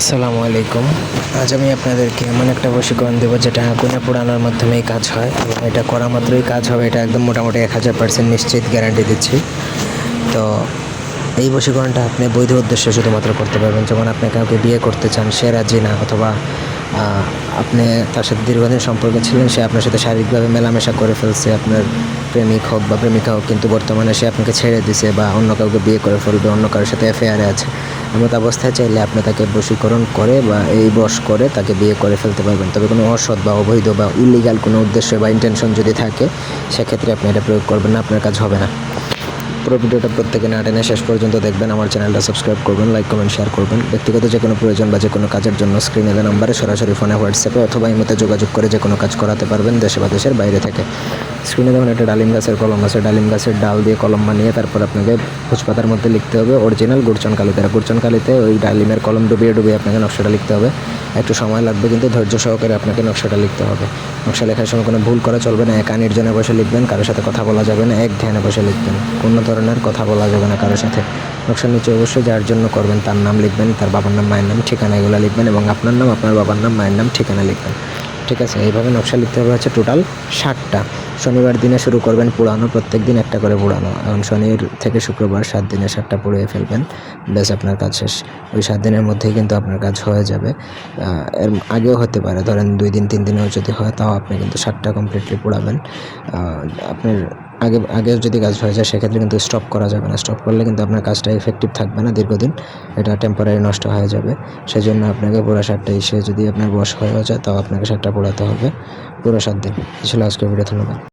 আসসালামু আলাইকুম। আজ আমি আপনাদেরকে এমন একটা বশীকরণ দেবো যেটা আগুনে পোড়ানোর মাধ্যমেই কাজ হয়। এবং এটা করা মাত্রই কাজ হবে, এটা একদম মোটামুটি এক হাজার পার্সেন্ট নিশ্চিত গ্যারান্টি দিচ্ছি। তো এই বশীকরণটা আপনি বৈধ উদ্দেশ্যে শুধুমাত্র করতে পারবেন। যেমন আপনি কাউকে বিয়ে করতে চান, সে রাজি না, অথবা আপনি তার সাথে দীর্ঘদিন সম্পর্কে ছিলেন, সে আপনার সাথে শারীরিকভাবে মেলামেশা করে ফেলছে, আপনার প্রেমিক হোক বা প্রেমিকা হোক, কিন্তু বর্তমানে সে আপনাকে ছেড়ে দিছে বা অন্য কাউকে বিয়ে করে ফেলবে, অন্য কারোর সাথে অ্যাফেয়ারে আছে। এমত অবস্থায় চাইলে আপনি তাকে বশীকরণ করে বা এই বশ করে তাকে বিয়ে করে ফেলতে পারবেন। তবে কোনো অসৎ বা অবৈধ বা ইলিগাল কোনো উদ্দেশ্য বা ইন্টেনশন যদি থাকে, সেক্ষেত্রে আপনি এটা প্রয়োগ করবেন না, আপনার কাজ হবে না। পুরো ভিডিওটা প্রত্যেকে না টেনে শেষ পর্যন্ত দেখবেন। আমার চ্যানেলটা সাবস্ক্রাইব করবেন লাইক কমেন্ট শেয়ার করবেন। ব্যক্তিগত যে কোনো প্রয়োজন বা যে কোনো কাজের জন্য স্ক্রিনে দেওয়া নাম্বারে সরাসরি ফোনে হোয়াটসঅ্যাপে অথবা ইমোতে যোগাযোগ করে যে কোনো কাজ করাতে পারবেন দেশে বা দেশের বাইরে থেকে। স্ক্রিনে দেখুন একটা ডালিম গাছের কলম আছে, ডালিম গাছের ডাল দিয়ে কলম বানিয়ে তারপর আপনাকে ভোজপাতার মধ্যে লিখতে হবে অরিজিনাল গুড়চন কালিতে। গুড়চন কালিতে ওই ডালিমের কলম ডুবিয়ে ডুবিয়ে আপনাকে নকশাটা লিখতে হবে। একটু সময় লাগবে কিন্তু ধৈর্য সহকারে আপনাকে নকশাটা লিখতে হবে। নকশা লেখার সময় কোনো ভুল করা চলবে না, একা নির্জনে বসে লিখবেন, কারোর সাথে কথা বলা যাবে না, এক ধ্যানে বসে লিখবেন। কোনো ধরনের কথা বলা যাবে না কারোর সাথে। নকশার নিচে অবশ্যই যার জন্য করবেন তার নাম লিখবেন, তার বাবার নাম, মায়ের নাম, ঠিকানা এগুলো লিখবেন এবং আপনার নাম, আপনার বাবার নাম, মায়ের নাম, ঠিকানা লিখবেন। ঠিক আছে, এইভাবে নকশা লিখতে হবে হচ্ছে টোটাল ষাটটা শনিবার দিনে শুরু করবেন পুরানো, প্রত্যেক দিন একটা করে পুরানো। এখন শনির থেকে শুক্রবার সাত দিনে সাতটা পুড়িয়ে ফেলবেন, ব্যাস আপনার কাজ শেষ। ওই সাত দিনের মধ্যেই কিন্তু আপনার কাজ হয়ে যাবে। এর আগেও হতে পারে, ধরেন দুই দিন, তিন দিনেও যদি হয়, তাও আপনি কিন্তু সাতটা কমপ্লিটলি পুড়াবেন। আপনার আগে আগে যদি কাজ হয়ে যায়, সেক্ষেত্রে কিন্তু স্টপ করা যাবে না। স্টপ করলে কিন্তু আপনার কাজটা এফেক্টিভ থাকবে না দীর্ঘদিন। এটা টেম্পোরারি নষ্ট হয়ে যাবে। সেজন্য আপনাকে পুরো সারটা এসে যদি আপনার বস হয়ে যায়, তাও আপনাকে সারটা পোড়াতে হবে। পুরো সাত দিন ছিল আজকের ভিডিও ধন্যবাদ।